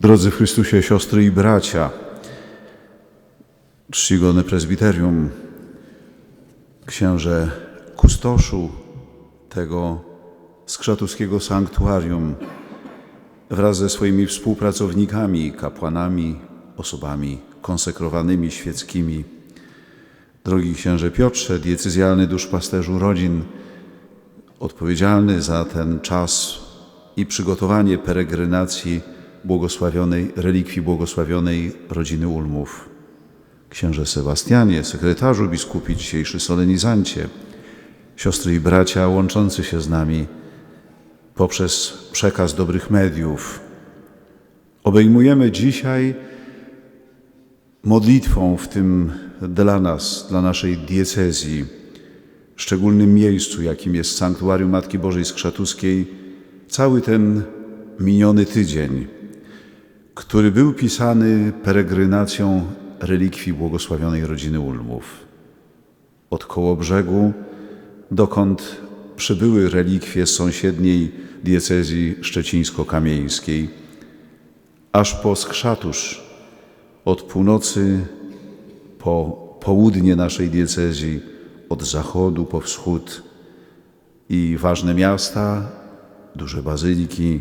Drodzy Chrystusie siostry i bracia, czcigodne prezbiterium, księże kustoszu tego skrzatuskiego sanktuarium wraz ze swoimi współpracownikami, kapłanami, osobami konsekrowanymi świeckimi. Drogi księże Piotrze, diecezjalny duszpasterzu rodzin, odpowiedzialny za ten czas i przygotowanie peregrinacji błogosławionej, relikwii błogosławionej rodziny Ulmów. Księże Sebastianie, sekretarzu biskupi, dzisiejszy solenizancie, siostry i bracia łączący się z nami poprzez przekaz dobrych mediów. Obejmujemy dzisiaj modlitwą w tym dla nas, dla naszej diecezji, szczególnym miejscu, jakim jest Sanktuarium Matki Bożej Skrzatuskiej, cały ten miniony tydzień, który był pisany peregrynacją relikwii błogosławionej rodziny Ulmów. Od Kołobrzegu, dokąd przybyły relikwie z sąsiedniej diecezji szczecińsko-kamieńskiej, aż po Skrzatusz, od północy po południe naszej diecezji, od zachodu po wschód i ważne miasta, duże bazyliki,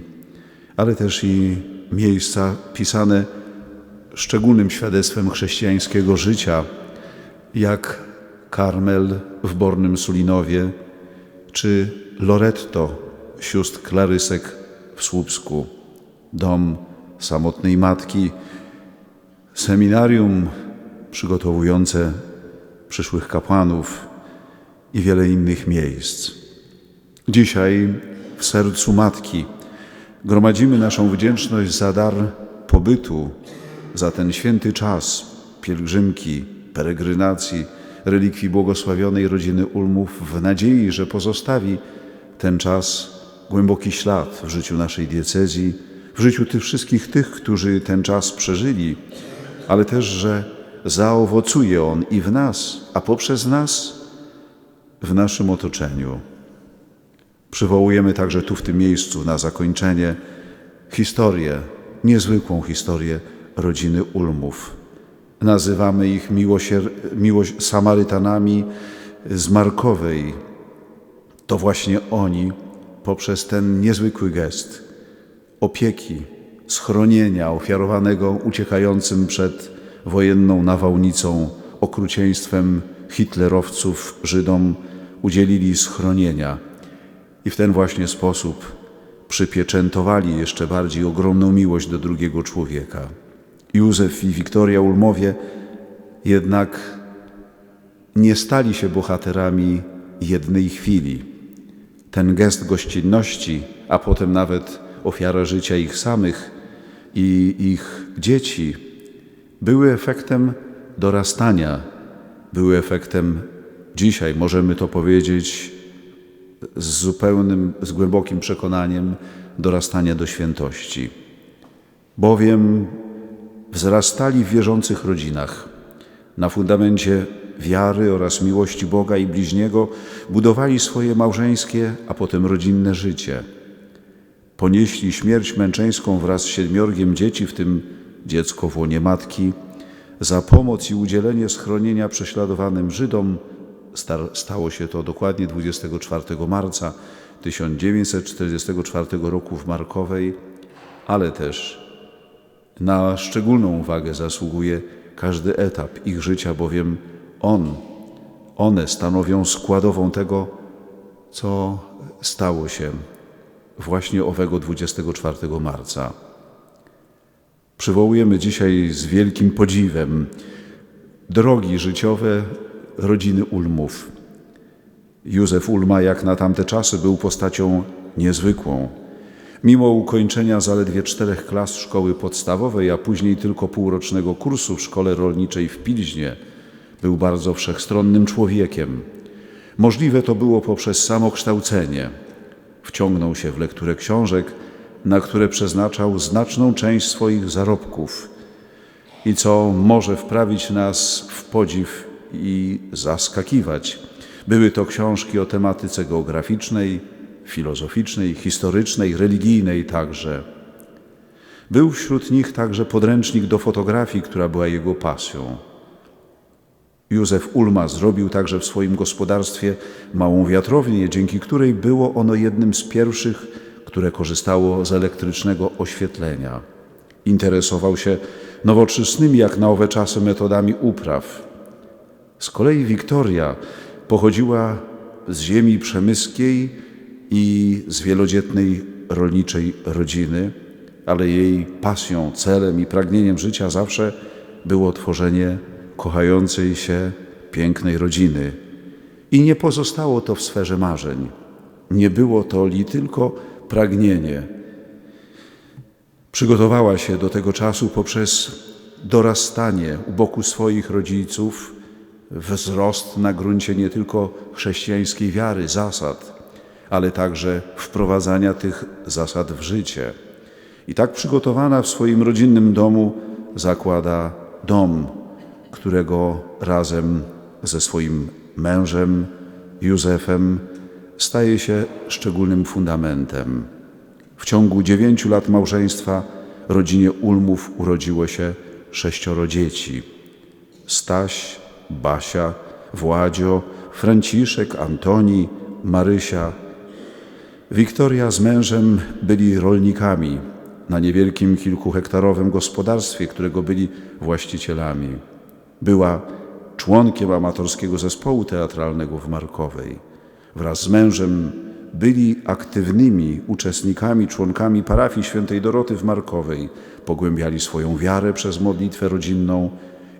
ale też i miejsca pisane szczególnym świadectwem chrześcijańskiego życia, jak Karmel w Bornym Sulinowie, czy Loretto sióstr Klarysek w Słupsku, dom samotnej matki, seminarium przygotowujące przyszłych kapłanów i wiele innych miejsc. Dzisiaj w sercu Matki gromadzimy naszą wdzięczność za dar pobytu, za ten święty czas pielgrzymki, peregrynacji, relikwii błogosławionej rodziny Ulmów w nadziei, że pozostawi ten czas głęboki ślad w życiu naszej diecezji, w życiu tych wszystkich tych, którzy ten czas przeżyli, ale też, że zaowocuje on i w nas, a poprzez nas w naszym otoczeniu. Przywołujemy także tu w tym miejscu na zakończenie historię, niezwykłą historię rodziny Ulmów. Nazywamy ich miłosier- miłość Samarytanami z Markowej. To właśnie oni poprzez ten niezwykły gest opieki, schronienia ofiarowanego uciekającym przed wojenną nawałnicą, okrucieństwem hitlerowców Żydom udzielili schronienia i w ten właśnie sposób przypieczętowali jeszcze bardziej ogromną miłość do drugiego człowieka. Józef i Wiktoria Ulmowie jednak nie stali się bohaterami jednej chwili. Ten gest gościnności, a potem nawet ofiara życia ich samych i ich dzieci, były efektem dorastania, były efektem dzisiaj, możemy to powiedzieć z zupełnym, z głębokim przekonaniem, dorastania do świętości. Bowiem wzrastali w wierzących rodzinach. Na fundamencie wiary oraz miłości Boga i bliźniego budowali swoje małżeńskie, a potem rodzinne życie. Ponieśli śmierć męczeńską wraz z siedmiorgiem dzieci, w tym dziecko w łonie matki, za pomoc i udzielenie schronienia prześladowanym Żydom. Stało się to dokładnie 24 marca 1944 roku w Markowej, ale też na szczególną uwagę zasługuje każdy etap ich życia, bowiem on, one stanowią składową tego, co stało się właśnie owego 24 marca. Przywołujemy dzisiaj z wielkim podziwem drogi życiowe rodziny Ulmów. Józef Ulma, jak na tamte czasy, był postacią niezwykłą. Mimo ukończenia zaledwie czterech klas szkoły podstawowej, a później tylko półrocznego kursu w szkole rolniczej w Pilźnie, był bardzo wszechstronnym człowiekiem. Możliwe to było poprzez samokształcenie. Wciągnął się w lekturę książek, na które przeznaczał znaczną część swoich zarobków i co może wprawić nas w podziw i zaskakiwać. Były to książki o tematyce geograficznej, filozoficznej, historycznej, religijnej także. Był wśród nich także podręcznik do fotografii, która była jego pasją. Józef Ulma zrobił także w swoim gospodarstwie małą wiatrownię, dzięki której było ono jednym z pierwszych, które korzystało z elektrycznego oświetlenia. Interesował się nowoczesnymi jak na owe czasy metodami upraw. Z kolei Wiktoria pochodziła z ziemi przemyskiej i z wielodzietnej rolniczej rodziny, ale jej pasją, celem i pragnieniem życia zawsze było tworzenie kochającej się pięknej rodziny. I nie pozostało to w sferze marzeń. Nie było to li tylko pragnienie. Przygotowała się do tego czasu poprzez dorastanie u boku swoich rodziców, wzrost na gruncie nie tylko chrześcijańskiej wiary, zasad, ale także wprowadzania tych zasad w życie. I tak przygotowana w swoim rodzinnym domu zakłada dom, którego razem ze swoim mężem Józefem staje się szczególnym fundamentem. W ciągu dziewięciu lat małżeństwa rodzinie Ulmów urodziło się sześcioro dzieci. Staś, Basia, Władzio, Franciszek, Antoni, Marysia. Wiktoria z mężem byli rolnikami na niewielkim kilkuhektarowym gospodarstwie, którego byli właścicielami. Była członkiem amatorskiego zespołu teatralnego w Markowej. Wraz z mężem byli aktywnymi uczestnikami, członkami parafii świętej Doroty w Markowej. Pogłębiali swoją wiarę przez modlitwę rodzinną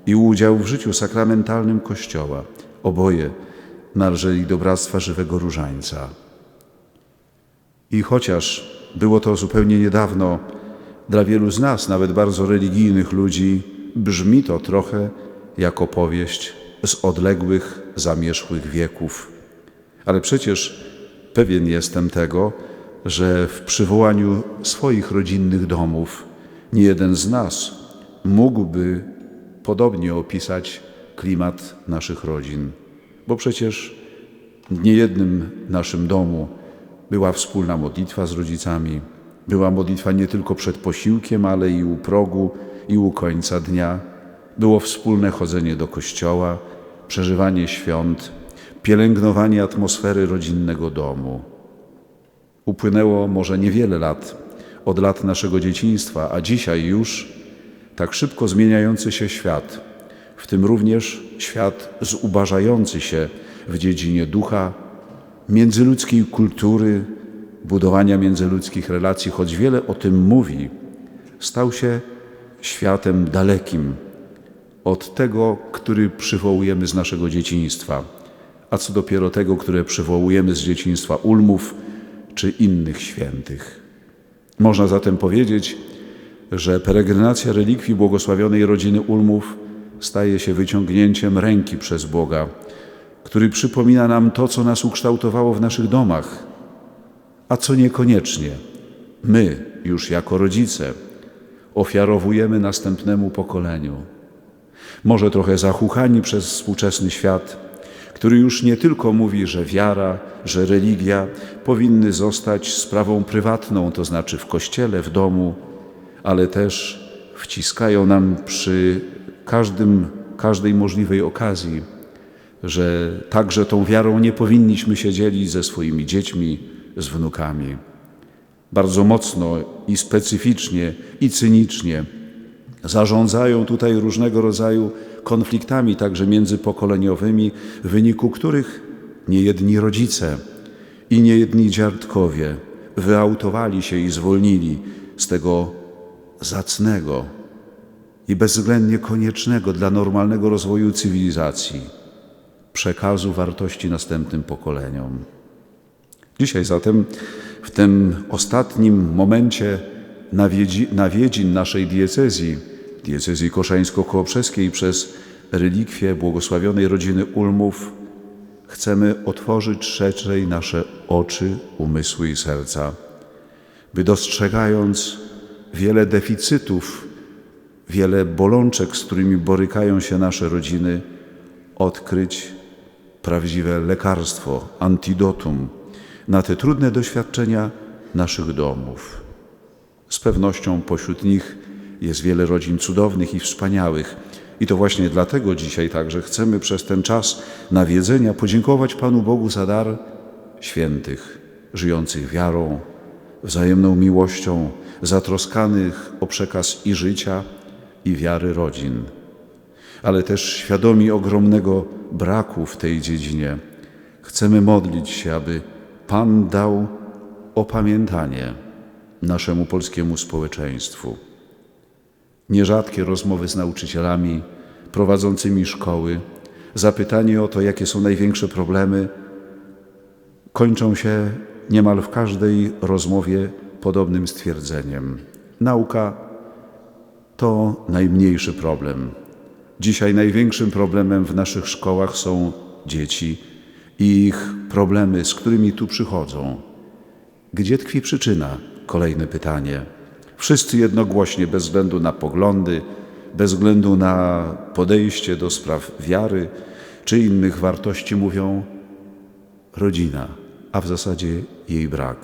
i udział w życiu sakramentalnym Kościoła. Oboje należeli do Bractwa Żywego Różańca. I chociaż było to zupełnie niedawno, dla wielu z nas, nawet bardzo religijnych ludzi, brzmi to trochę jak opowieść z odległych, zamierzchłych wieków. Ale przecież pewien jestem tego, że w przywołaniu swoich rodzinnych domów nie jeden z nas mógłby podobnie opisać klimat naszych rodzin, bo przecież w niejednym naszym domu była wspólna modlitwa z rodzicami, była modlitwa nie tylko przed posiłkiem, ale i u progu, i u końca dnia. Było wspólne chodzenie do kościoła, przeżywanie świąt, pielęgnowanie atmosfery rodzinnego domu. Upłynęło może niewiele lat od lat naszego dzieciństwa, a dzisiaj już tak szybko zmieniający się świat, w tym również świat zubażający się w dziedzinie ducha, międzyludzkiej kultury, budowania międzyludzkich relacji, choć wiele o tym mówi, stał się światem dalekim od tego, który przywołujemy z naszego dzieciństwa, a co dopiero tego, które przywołujemy z dzieciństwa Ulmów czy innych świętych. Można zatem powiedzieć, że peregrinacja relikwii błogosławionej rodziny Ulmów staje się wyciągnięciem ręki przez Boga, który przypomina nam to, co nas ukształtowało w naszych domach, a co niekoniecznie my, już jako rodzice, ofiarowujemy następnemu pokoleniu. Może trochę zachuchani przez współczesny świat, który już nie tylko mówi, że wiara, że religia powinny zostać sprawą prywatną, to znaczy w kościele, w domu, ale też wciskają nam przy każdym, każdej możliwej okazji, że także tą wiarą nie powinniśmy się dzielić ze swoimi dziećmi, z wnukami. Bardzo mocno i specyficznie i cynicznie zarządzają tutaj różnego rodzaju konfliktami, także międzypokoleniowymi, w wyniku których niejedni rodzice i niejedni dziadkowie wyautowali się i zwolnili z tego zacnego i bezwzględnie koniecznego dla normalnego rozwoju cywilizacji przekazu wartości następnym pokoleniom. Dzisiaj zatem, w tym ostatnim momencie nawiedzin naszej diecezji, diecezji koszańsko-kołobrzeskiej przez relikwie błogosławionej rodziny Ulmów, chcemy otworzyć szerzej nasze oczy, umysły i serca, by dostrzegając wiele deficytów, wiele bolączek, z którymi borykają się nasze rodziny, odkryć prawdziwe lekarstwo, antidotum na te trudne doświadczenia naszych domów. Z pewnością pośród nich jest wiele rodzin cudownych i wspaniałych. I to właśnie dlatego dzisiaj także chcemy przez ten czas nawiedzenia podziękować Panu Bogu za dar świętych, żyjących wiarą, wzajemną miłością, zatroskanych o przekaz i życia, i wiary rodzin, ale też świadomi ogromnego braku w tej dziedzinie. Chcemy modlić się, aby Pan dał opamiętanie naszemu polskiemu społeczeństwu. Nierzadkie rozmowy z nauczycielami prowadzącymi szkoły, zapytanie o to, jakie są największe problemy, kończą się niemal w każdej rozmowie podobnym stwierdzeniem. Nauka to najmniejszy problem. Dzisiaj największym problemem w naszych szkołach są dzieci i ich problemy, z którymi tu przychodzą. Gdzie tkwi przyczyna? Kolejne pytanie. Wszyscy jednogłośnie, bez względu na poglądy, bez względu na podejście do spraw wiary czy innych wartości, mówią rodzina, a w zasadzie jej brak.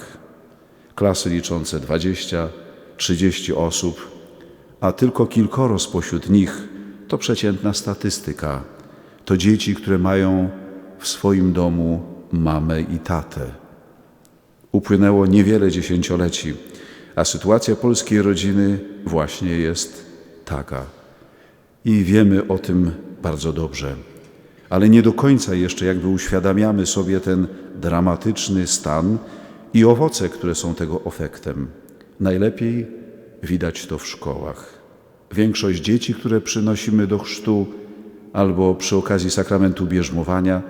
Klasy liczące 20, 30 osób, a tylko kilkoro spośród nich to przeciętna statystyka. To dzieci, które mają w swoim domu mamę i tatę. Upłynęło niewiele dziesięcioleci, a sytuacja polskiej rodziny właśnie jest taka. I wiemy o tym bardzo dobrze. Ale nie do końca jeszcze jakby uświadamiamy sobie ten dramatyczny stan i owoce, które są tego efektem. Najlepiej widać to w szkołach. Większość dzieci, które przynosimy do chrztu albo przy okazji sakramentu bierzmowania,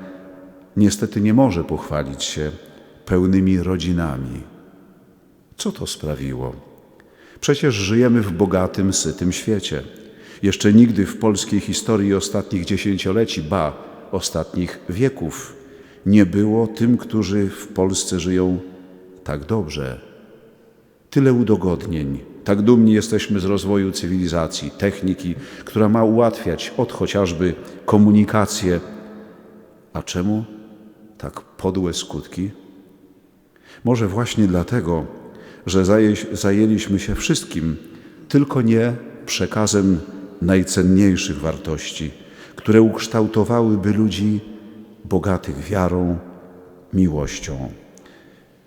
niestety nie może pochwalić się pełnymi rodzinami. Co to sprawiło? Przecież żyjemy w bogatym, sytym świecie. Jeszcze nigdy w polskiej historii ostatnich dziesięcioleci, ba, ostatnich wieków, nie było tym, którzy w Polsce żyją tak dobrze. Tyle udogodnień. Tak dumni jesteśmy z rozwoju cywilizacji, techniki, która ma ułatwiać od chociażby komunikację. A czemu tak podłe skutki? Może właśnie dlatego, że zajęliśmy się wszystkim, tylko nie przekazem najcenniejszych wartości, które ukształtowałyby ludzi bogatych wiarą, miłością.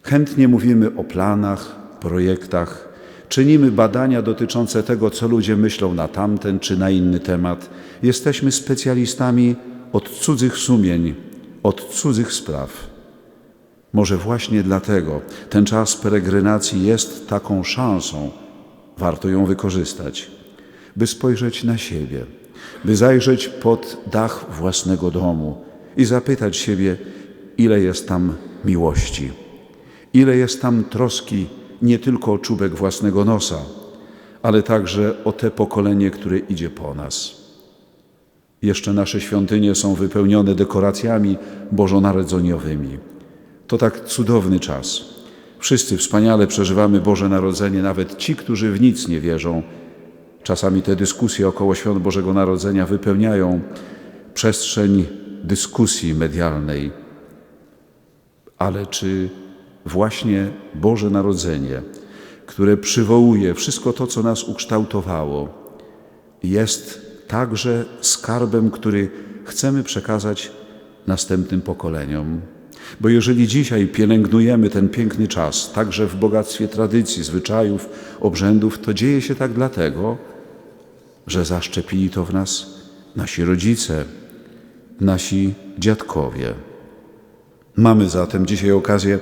Chętnie mówimy o planach, projektach, czynimy badania dotyczące tego, co ludzie myślą na tamten czy na inny temat. Jesteśmy specjalistami od cudzych sumień, od cudzych spraw. Może właśnie dlatego ten czas peregrynacji jest taką szansą, warto ją wykorzystać, by spojrzeć na siebie, by zajrzeć pod dach własnego domu i zapytać siebie, ile jest tam miłości, ile jest tam troski nie tylko o czubek własnego nosa, ale także o te pokolenie, które idzie po nas. Jeszcze nasze świątynie są wypełnione dekoracjami bożonarodzeniowymi. To tak cudowny czas. Wszyscy wspaniale przeżywamy Boże Narodzenie, nawet ci, którzy w nic nie wierzą. Czasami te dyskusje około świąt Bożego Narodzenia wypełniają przestrzeń dyskusji medialnej. Ale czy właśnie Boże Narodzenie, które przywołuje wszystko to, co nas ukształtowało, jest także skarbem, który chcemy przekazać następnym pokoleniom. Bo jeżeli dzisiaj pielęgnujemy ten piękny czas, także w bogactwie tradycji, zwyczajów, obrzędów, to dzieje się tak dlatego, że zaszczepili to w nas nasi rodzice, nasi dziadkowie. Mamy zatem dzisiaj okazję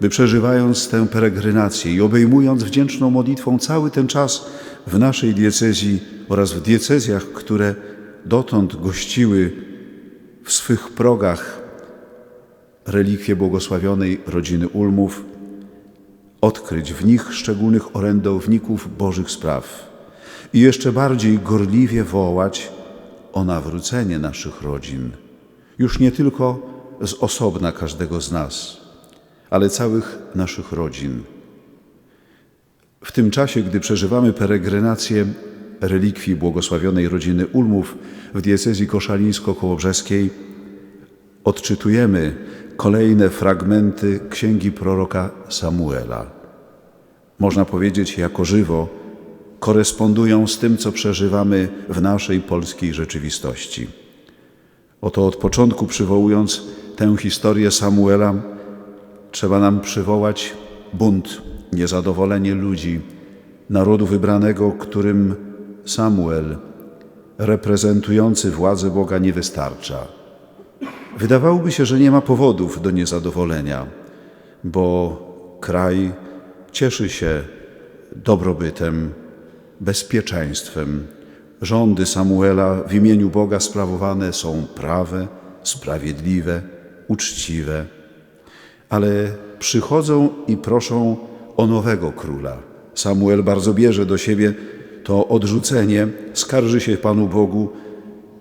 by przeżywając tę peregrinację i obejmując wdzięczną modlitwą cały ten czas w naszej diecezji oraz w diecezjach, które dotąd gościły w swych progach relikwie błogosławionej rodziny Ulmów, odkryć w nich szczególnych orędowników Bożych spraw i jeszcze bardziej gorliwie wołać o nawrócenie naszych rodzin, już nie tylko z osobna każdego z nas, ale całych naszych rodzin. W tym czasie, gdy przeżywamy peregrinację relikwii błogosławionej rodziny Ulmów w diecezji koszalińsko-kołobrzeskiej, odczytujemy kolejne fragmenty księgi proroka Samuela. można powiedzieć jako żywo, korespondują z tym, co przeżywamy w naszej polskiej rzeczywistości. Oto od początku przywołując tę historię Samuela, trzeba nam przywołać bunt, niezadowolenie ludzi, narodu wybranego, którym Samuel, reprezentujący władzę Boga, nie wystarcza. Wydawałoby się, że nie ma powodów do niezadowolenia, bo kraj cieszy się dobrobytem, bezpieczeństwem. Rządy Samuela w imieniu Boga sprawowane są prawe, sprawiedliwe, uczciwe, ale przychodzą i proszą o nowego króla. Samuel bardzo bierze do siebie to odrzucenie, skarży się Panu Bogu,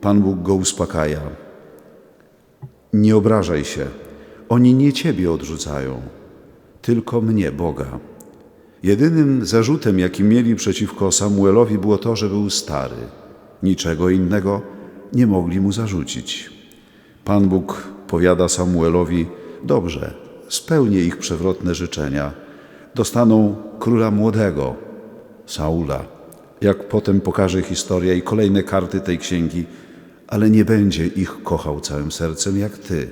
Pan Bóg go uspokaja. Nie obrażaj się, oni nie Ciebie odrzucają, tylko mnie, Boga. Jedynym zarzutem, jaki mieli przeciwko Samuelowi, było to, że był stary. Niczego innego nie mogli mu zarzucić. Pan Bóg powiada Samuelowi: Dobrze, spełnię ich przewrotne życzenia. Dostaną króla młodego, Saula. Jak potem pokaże historia i kolejne karty tej księgi, ale nie będzie ich kochał całym sercem jak ty.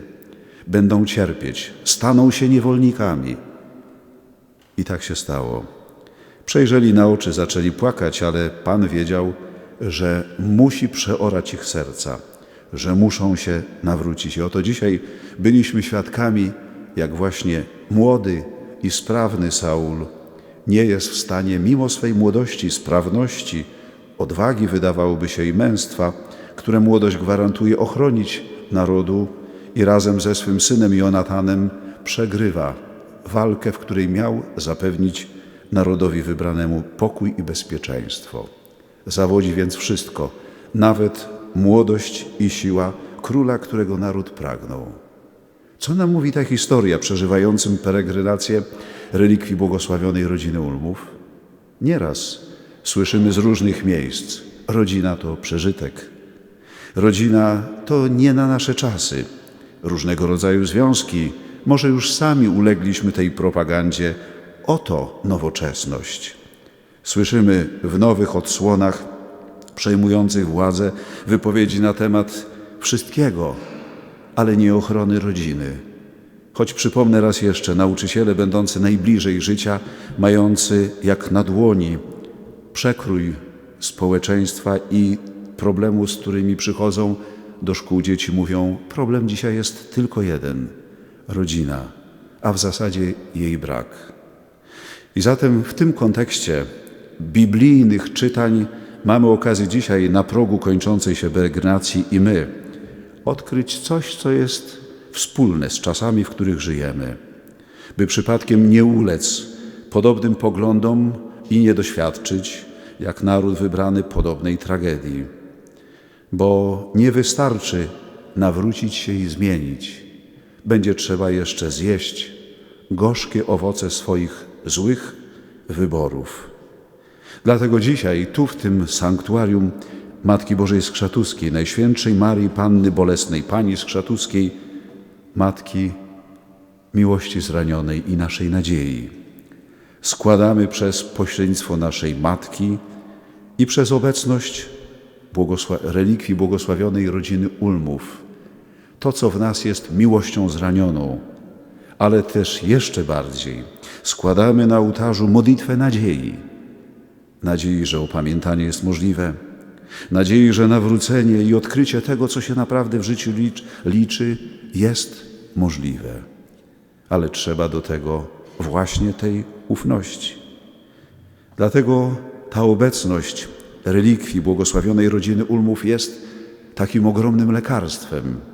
Będą cierpieć, staną się niewolnikami. I tak się stało. Przejrzeli na oczy, zaczęli płakać, ale Pan wiedział, że musi przeorać ich serca, że muszą się nawrócić. I oto dzisiaj byliśmy świadkami, jak właśnie młody i sprawny Saul nie jest w stanie, mimo swej młodości, sprawności, odwagi, wydawałoby się, i męstwa, które młodość gwarantuje, ochronić narodu i razem ze swym synem Jonatanem przegrywa walkę, w której miał zapewnić narodowi wybranemu pokój i bezpieczeństwo. Zawodzi więc wszystko, nawet młodość i siła króla, którego naród pragnął. Co nam mówi ta historia przeżywającym peregrinację relikwii błogosławionej rodziny Ulmów? Nieraz słyszymy z różnych miejsc: rodzina to przeżytek. Rodzina to nie na nasze czasy. Różnego rodzaju związki, może już sami ulegliśmy tej propagandzie. Oto nowoczesność. Słyszymy w nowych odsłonach przejmujących władzę wypowiedzi na temat wszystkiego, ale nie ochrony rodziny. Choć przypomnę raz jeszcze, nauczyciele będący najbliżej życia, mający jak na dłoni przekrój społeczeństwa i problemu, z którymi przychodzą do szkół dzieci, mówią: Problem dzisiaj jest tylko jeden rodzina, a w zasadzie jej brak. I zatem w tym kontekście biblijnych czytań mamy okazję dzisiaj na progu kończącej się peregrinacji i my odkryć coś, co jest wspólne z czasami, w których żyjemy, by przypadkiem nie ulec podobnym poglądom i nie doświadczyć, jak naród wybrany, podobnej tragedii. Bo nie wystarczy nawrócić się i zmienić. Będzie trzeba jeszcze zjeść gorzkie owoce swoich złych wyborów. Dlatego dzisiaj, tu w tym sanktuarium Matki Bożej Skrzatuskiej, Najświętszej Marii Panny Bolesnej, Pani Skrzatuskiej, Matki miłości zranionej i naszej nadziei, składamy przez pośrednictwo naszej Matki i przez obecność błogosła relikwii błogosławionej rodziny Ulmów to, co w nas jest miłością zranioną, ale też jeszcze bardziej składamy na ołtarzu modlitwę nadziei. Nadziei, że upamiętanie jest możliwe, nadziei, że nawrócenie i odkrycie tego, co się naprawdę w życiu liczy, jest możliwe. Ale trzeba do tego właśnie tej ufności. Dlatego ta obecność relikwii błogosławionej rodziny Ulmów jest takim ogromnym lekarstwem.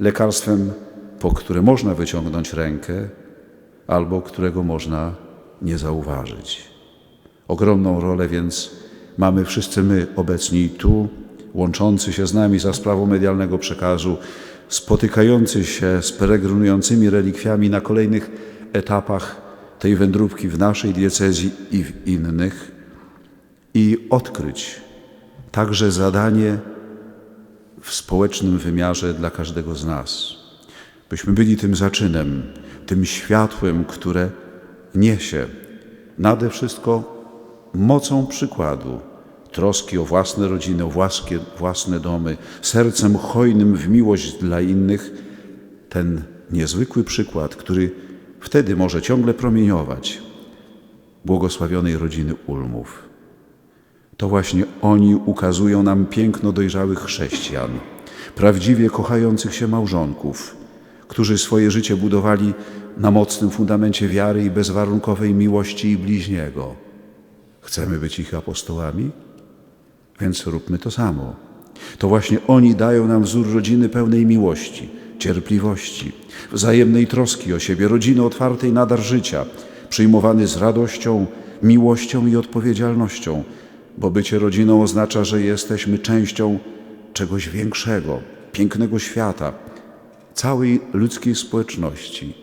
Lekarstwem, po które można wyciągnąć rękę, albo którego można nie zauważyć. Ogromną rolę więc mamy wszyscy my obecni tu, łączący się z nami za sprawą medialnego przekazu, spotykający się z peregrynującymi relikwiami na kolejnych etapach tej wędrówki w naszej diecezji i w innych i odkryć także zadanie w społecznym wymiarze dla każdego z nas. Byśmy byli tym zaczynem, tym światłem, które niesie nade wszystko mocą przykładu, troski o własne rodziny, o własne domy, sercem hojnym w miłość dla innych, ten niezwykły przykład, który wtedy może ciągle promieniować błogosławionej rodziny Ulmów. To właśnie oni ukazują nam piękno dojrzałych chrześcijan, prawdziwie kochających się małżonków, którzy swoje życie budowali na mocnym fundamencie wiary i bezwarunkowej miłości i bliźniego. Chcemy być ich apostołami? Więc róbmy to samo. To właśnie oni dają nam wzór rodziny pełnej miłości, cierpliwości, wzajemnej troski o siebie, rodziny otwartej na dar życia, przyjmowany z radością, miłością i odpowiedzialnością, bo bycie rodziną oznacza, że jesteśmy częścią czegoś większego, pięknego świata, całej ludzkiej społeczności.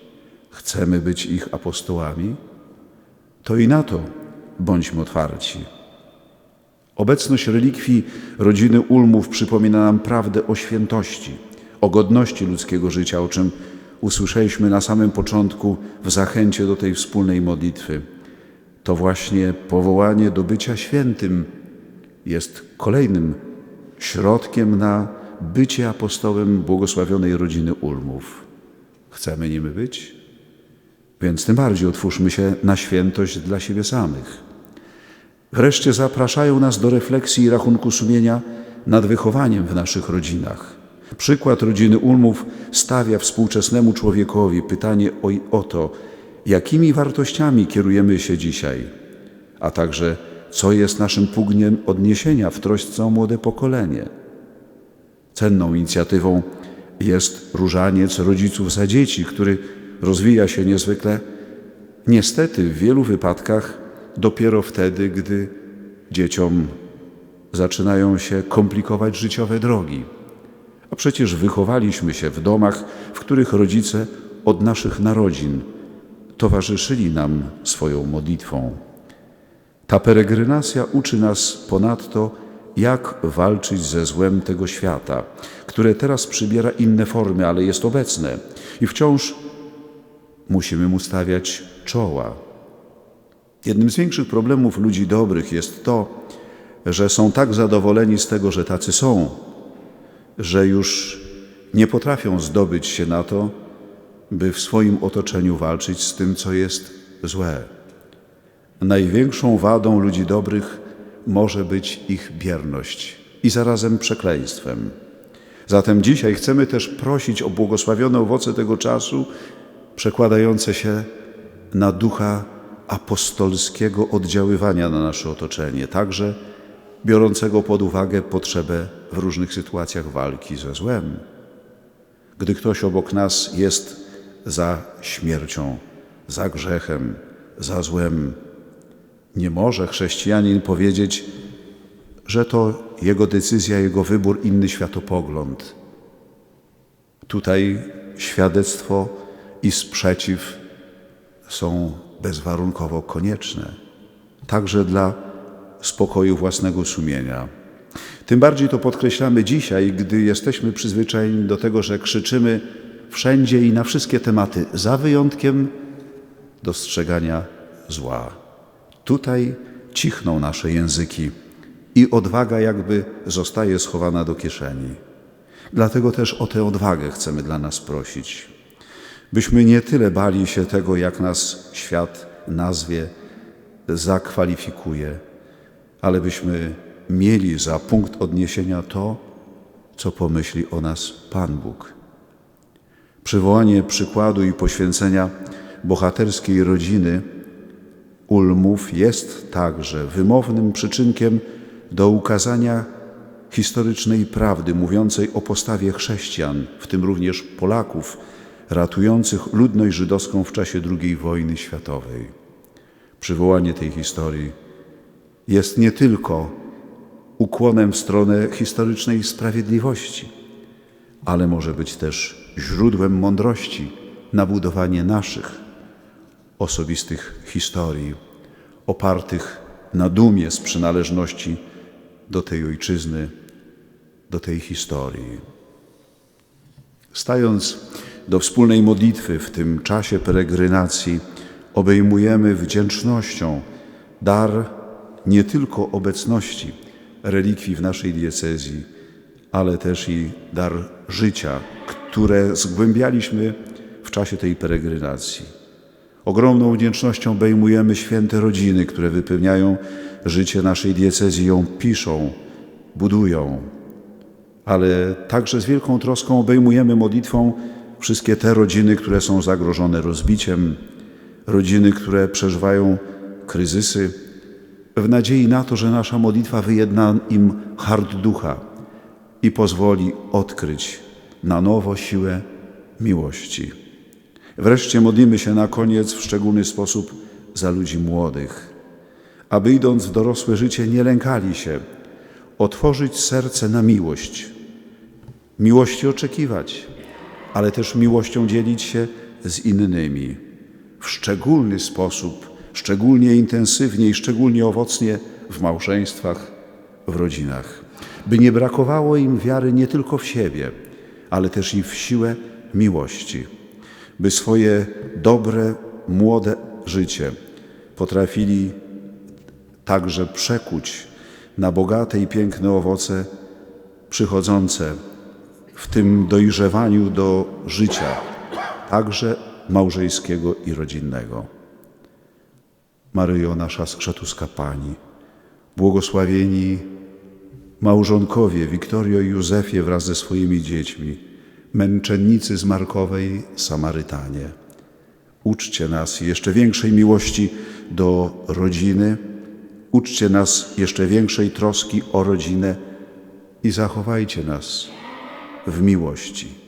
Chcemy być ich apostołami? To i na to bądźmy otwarci. Obecność relikwii rodziny Ulmów przypomina nam prawdę o świętości, o godności ludzkiego życia, o czym usłyszeliśmy na samym początku w zachęcie do tej wspólnej modlitwy. To właśnie powołanie do bycia świętym jest kolejnym środkiem na bycie apostołem błogosławionej rodziny Ulmów. Chcemy nimi być? Więc tym bardziej otwórzmy się na świętość dla siebie samych. Wreszcie zapraszają nas do refleksji i rachunku sumienia nad wychowaniem w naszych rodzinach. Przykład rodziny Ulmów stawia współczesnemu człowiekowi pytanie o, o to, jakimi wartościami kierujemy się dzisiaj, a także co jest naszym półgniem odniesienia w trośce o młode pokolenie. Cenną inicjatywą jest różaniec rodziców za dzieci, który rozwija się niezwykle, niestety w wielu wypadkach dopiero wtedy, gdy dzieciom zaczynają się komplikować życiowe drogi. A przecież wychowaliśmy się w domach, w których rodzice od naszych narodzin towarzyszyli nam swoją modlitwą. Ta peregrynacja uczy nas ponadto, jak walczyć ze złem tego świata, które teraz przybiera inne formy, ale jest obecne i wciąż musimy mu stawiać czoła. Jednym z większych problemów ludzi dobrych jest to, że są tak zadowoleni z tego, że tacy są, że już nie potrafią zdobyć się na to, by w swoim otoczeniu walczyć z tym, co jest złe. Największą wadą ludzi dobrych może być ich bierność i zarazem przekleństwem. Zatem dzisiaj chcemy też prosić o błogosławione owoce tego czasu, przekładające się na ducha apostolskiego oddziaływania na nasze otoczenie, także biorącego pod uwagę potrzebę w różnych sytuacjach walki ze złem. Gdy ktoś obok nas jest za śmiercią, za grzechem, za złem, nie może chrześcijanin powiedzieć, że to jego decyzja, jego wybór, inny światopogląd. Tutaj świadectwo i sprzeciw są bezwarunkowo konieczne, także dla spokoju własnego sumienia. Tym bardziej to podkreślamy dzisiaj, gdy jesteśmy przyzwyczajeni do tego, że krzyczymy wszędzie i na wszystkie tematy, za wyjątkiem dostrzegania zła. Tutaj cichną nasze języki i odwaga jakby zostaje schowana do kieszeni. Dlatego też o tę odwagę chcemy dla nas prosić byśmy nie tyle bali się tego, jak nas świat nazwie, zakwalifikuje, ale byśmy mieli za punkt odniesienia to, co pomyśli o nas Pan Bóg. Przywołanie przykładu i poświęcenia bohaterskiej rodziny Ulmów jest także wymownym przyczynkiem do ukazania historycznej prawdy mówiącej o postawie chrześcijan, w tym również Polaków, ratujących ludność żydowską w czasie II wojny światowej. Przywołanie tej historii jest nie tylko ukłonem w stronę historycznej sprawiedliwości, ale może być też źródłem mądrości na budowanie naszych osobistych historii, opartych na dumie z przynależności do tej ojczyzny, do tej historii. Stając do wspólnej modlitwy w tym czasie peregrynacji obejmujemy wdzięcznością dar nie tylko obecności relikwii w naszej diecezji, ale też i dar życia, które zgłębialiśmy w czasie tej peregrinacji. Ogromną wdzięcznością obejmujemy święte rodziny, które wypełniają życie naszej diecezji, ją piszą, budują. Ale także z wielką troską obejmujemy modlitwą wszystkie te rodziny, które są zagrożone rozbiciem, rodziny, które przeżywają kryzysy, w nadziei na to, że nasza modlitwa wyjedna im hart ducha i pozwoli odkryć na nowo siłę miłości. Wreszcie modlimy się na koniec w szczególny sposób za ludzi młodych, aby idąc w dorosłe życie nie lękali się otworzyć serce na miłość, miłości oczekiwać, ale też miłością dzielić się z innymi w szczególny sposób, szczególnie intensywnie i szczególnie owocnie w małżeństwach, w rodzinach, by nie brakowało im wiary nie tylko w siebie, ale też i w siłę miłości, by swoje dobre, młode życie potrafili także przekuć na bogate i piękne owoce przychodzące w tym dojrzewaniu do życia, także małżeńskiego i rodzinnego. Maryjo, nasza skrzetuska Pani, błogosławieni małżonkowie Wiktorio i Józefie wraz ze swoimi dziećmi, męczennicy z Markowej Samarytanie. Uczcie nas jeszcze większej miłości do rodziny, uczcie nas jeszcze większej troski o rodzinę i zachowajcie nas w miłości.